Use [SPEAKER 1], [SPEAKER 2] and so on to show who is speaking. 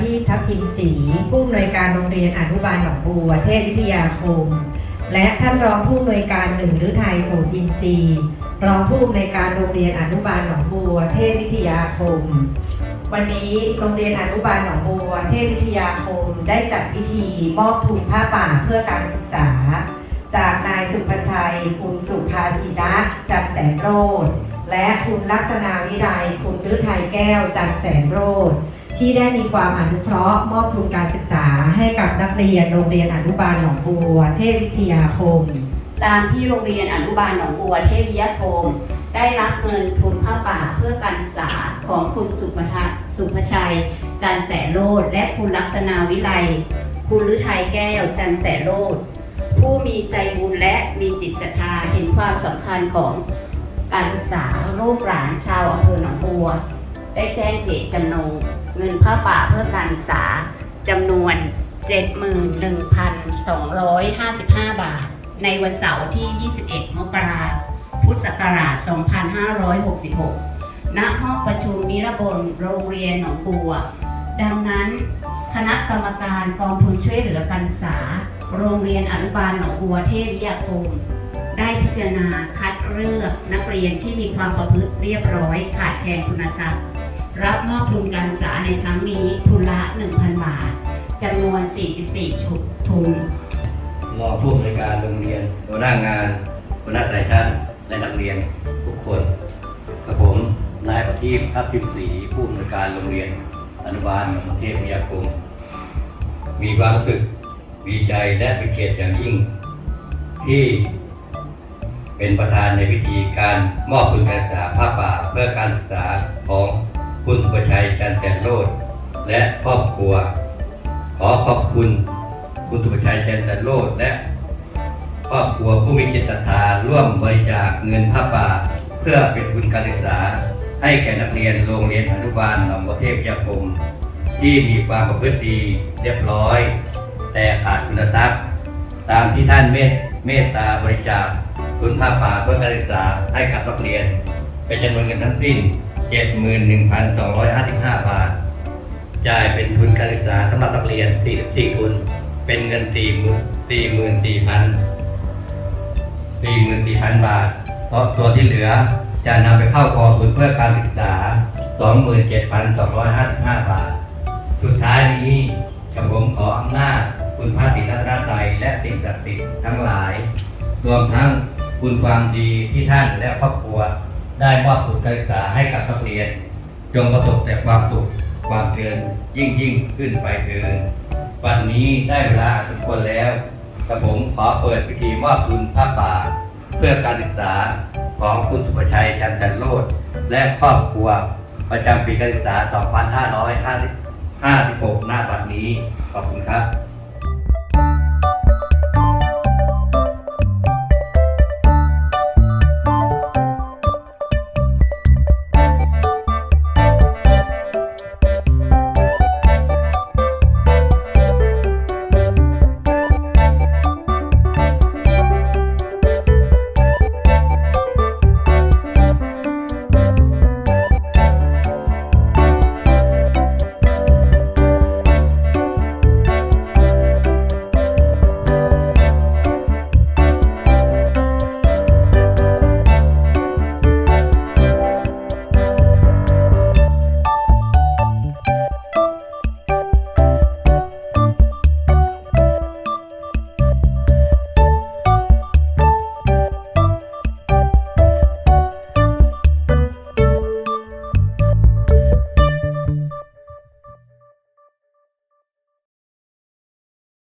[SPEAKER 1] ชีพทัพทิมศรีผู้อำนวยการโรงเรียนอนุบาลหนองบัวเทพวิทยาคม และท่านรองผู้อำนวยการหนึ่งฤทัยโฉมอินทรีย์รองผู้อำนวยการโรงเรียนอนุบาลหนองบัวเทพวิทยาคม วันนี้โรงเรียนอนุบาลหนองบัวเทพวิทยาคมได้จัดพิธีมอบทุนผ้าป่าเพื่อการศึกษา จากนายสุภชัยคุณสุภาสีนะจันแสนโรธและคุณลักษณาวิไลคุณฤทัยแก้วจันแสนโรธ ที่ได้มีความอนุเคราะห์มอบทุนการศึกษาให้กับนักเรียนโรงเรียนอนุบาลหนองบัว เทพวิทยาคม
[SPEAKER 2] ตามที่โรงเรียนอนุบาลหนองบัวเทพวิทยาคม ได้รับเงินทุนผ้าป่าเพื่อการศึกษาของคุณสุภทัศน์สุภชัย จันแสโรธและคุณลักษณาวิไลคุณฤทัยแก้วจันแสโรธผู้มีใจบุญและมีจิตศรัทธาเห็นความสำคัญของการศึกษาลูกหลานชาวอำเภอหนองบัว ได้แจ้งเจตจำนง เงินผ้าป่าเพื่อการศึกษาจำนวน 71,255 บาท ในวันเสาร์ที่ 21 มกราคม พุทธศักราช 2566 ณ ห้องประชุมนิรบนโรงเรียนหนองบัว ดังนั้น คณะกรรมการกองทุนช่วยเหลือการศึกษา โรงเรียนอนุบาลหนองบัวเทพวิทยาคมได้พิจารณาคัดเลือกนักเรียนที่มีความประพฤติเรียบร้อยขาดแคลนคุณทรัพย์ รับมอบทุนการศึกษาในครั้งนี้ทุนละ 1,000 บาทจำนวน 44 ชุดทุน
[SPEAKER 3] รอผู้อำนวยการโรงเรียนหัวหน้างานหัวหน้าสายชั้นและนักเรียนทุกคนกับผมนายประทีปทัพิมศรีผู้อำนวยการโรงเรียนอนุบาลหนองเทพวิยาคม มีความรู้สึกดีใจและเป็นเกียรติอย่างยิ่ง ที่เป็นประธานในพิธีการมอบทุนการศึกษาผ้าป่าเพื่อการศึกษาของ คุณประชัยจันทร์แสนโรธและครอบครัว ขอขอบคุณคุณสุภชัยเจนจันโลดและ ครอบครัวผู้มีจิตศรัทธาร่วมบริจาคเงินผ้าป่า เพื่อเป็นทุนการศึกษา ให้แก่นักเรียนโรงเรียนอนุบาลหนองบัวเทพยาคมที่มีความประพฤติดีเรียบร้อย แต่ขาดคุณทรัพย์ ตามที่ท่านเมตเมตตาบริจาคทุนผ้าป่าเพื่อการศึกษาให้กับนักเรียน เป็นจำนวนเงินทั้งสิ้น 71,255 บาท จ่ายเป็นทุนการศึกษาสำหรับนักเรียน 44 ทุน เป็นเงิน 44,000 44,000 บาทเพราะตัวที่เหลือจะนำไปเข้ากองทุนเพื่อการศึกษา 27,255 บาท สุดท้ายนี้กับผมขออำนาจคุณพระศรีรัตนตรัยและสิ่งศักดิ์สิทธิ์ทั้งหลาย รวมทั้งคุณความดีที่ท่านและครอบครัว ได้มอบทุนการศึกษาให้กับนักเรียน จงประสบแต่ความสุขความเจริญยิ่งยิ่งขึ้นไปเถิดวันนี้ได้เวลาทุกคนแล้วกระผมขอเปิดพิธีมอบทุนผ้าป่า เพื่อการศึกษาของคุณสุภชัยจันจันโรธและครอบครัวประจำปีการศึกษา 2556 หน้าบัดนี้ ขอบคุณครับ